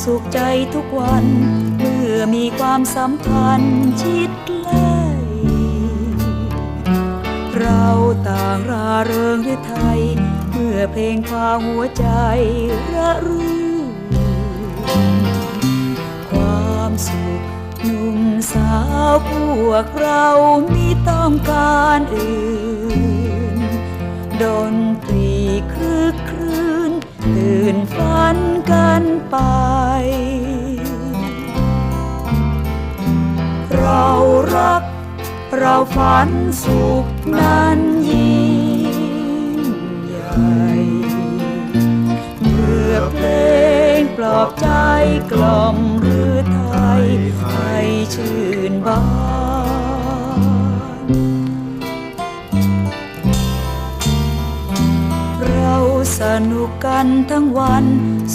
สุขใจทุกวันเมื่อมีความสัมพันธ์ชิดใกล้เราต่างราเริงหรือไทย เมื่อเพลงพาหัวใจระรื่นความสุขหนุ่มสาวพวกเรามีต้องการอื่น ดนตรีคลึกครื้นตื่นฝันกันไป ฝันสุขนั้นยิ่งใหญ่เมื่อเพลงปลอบใจกล่อมหรือไทยให้ชื่นบานเราสนุกกันทั้งวัน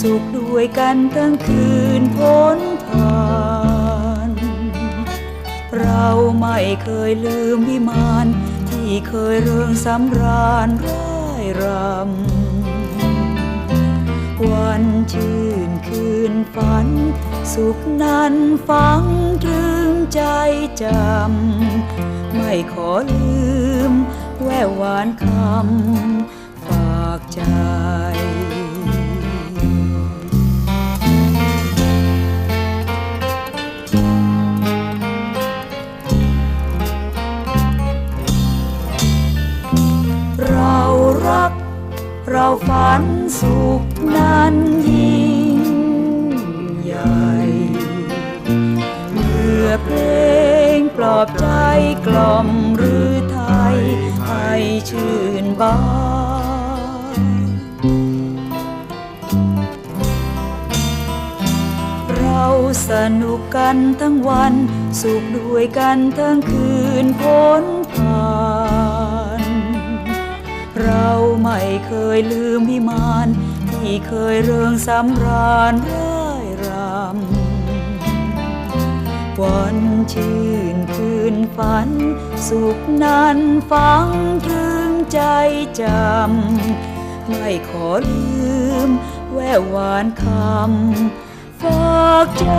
สุขด้วยกันทั้งคืน ไม่เคยลืมวิมาน ที่เคยเริงสำราญร่ายรำ วันชื่นคืนฝัน สุขนั้นฝังตรึงใจจำ ไม่ขอลืม แววหวานคำ เราฝันสุขนั้นยิ่งใหญ่เมื่อเพลงปลอบใจกล่อมหรือไทยให้ชื่นบานเราสนุกกันทั้งวัน สุขด้วยกันทั้งคืนพ้น เคยลืมวิมานที่เคยเริงสำราญร่ายรำวันชื่นคืนฝัน สุขนั้นฝังตรึงใจจำ ไม่ขอลืม แววหวานคำฝากใจ